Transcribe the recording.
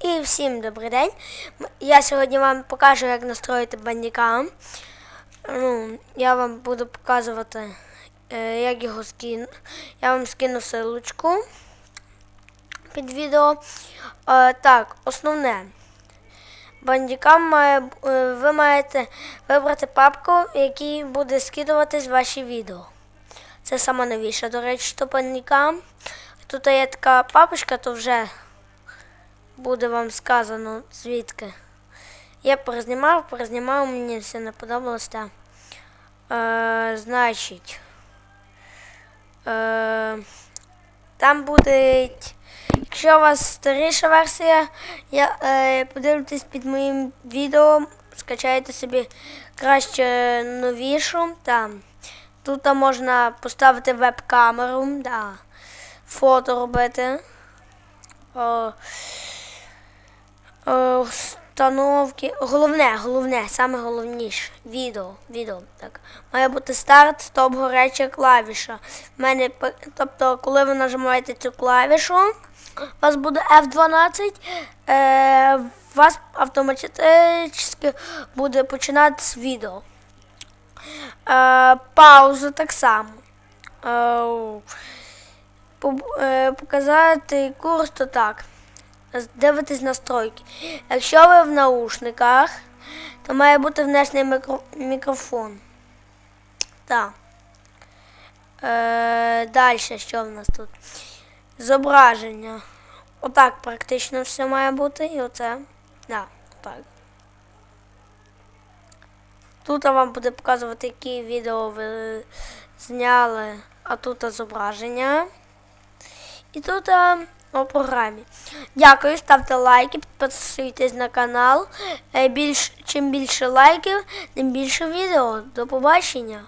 І всім добрий день. Я сьогодні вам покажу, як настроїти бандікам. Ну, я вам буду показувати, е, як його скину. Я вам скину силочку під відео. Е, так, основне. Бандікам має, е, ви маєте вибрати папку, в якій буде скидуватись ваші відео. Це сама новіша, до речі, то бандікам. Тут є така папочка, то вже буде вам сказано звідки. Я перезнімав, перезнімав, мені все не подобалося. Е, значить, е, там буде, якщо у вас старіша версія, я, е, подивитесь під моїм відео, скачайте собі краще новішу. Там. Тут там можна поставити веб-камеру, да. фото робити. О, установки. Головне, головне, саме головніше. Відео. Відео. Так. Має бути старт, стоп, горяча клавіша. В мене, тобто, коли ви нажимаєте цю клавішу, у вас буде F12, е, у вас автоматично буде починатися відео. Е, пауза так само. Е, е, показати курс, то так. Дивитись настройки. Якщо ви в наушниках, то має бути внешний мікро- мікрофон. Так. Е, далі, що в нас тут? Зображення. Отак практично все має бути. І оце. Да, так. Тут вам буде показувати, які відео ви зняли, а тут зображення. І тут а, у програмі. Дякую, ставте лайки, підписуйтесь на канал. Е, Більш, чим більше лайків, тим більше відео. До побачення.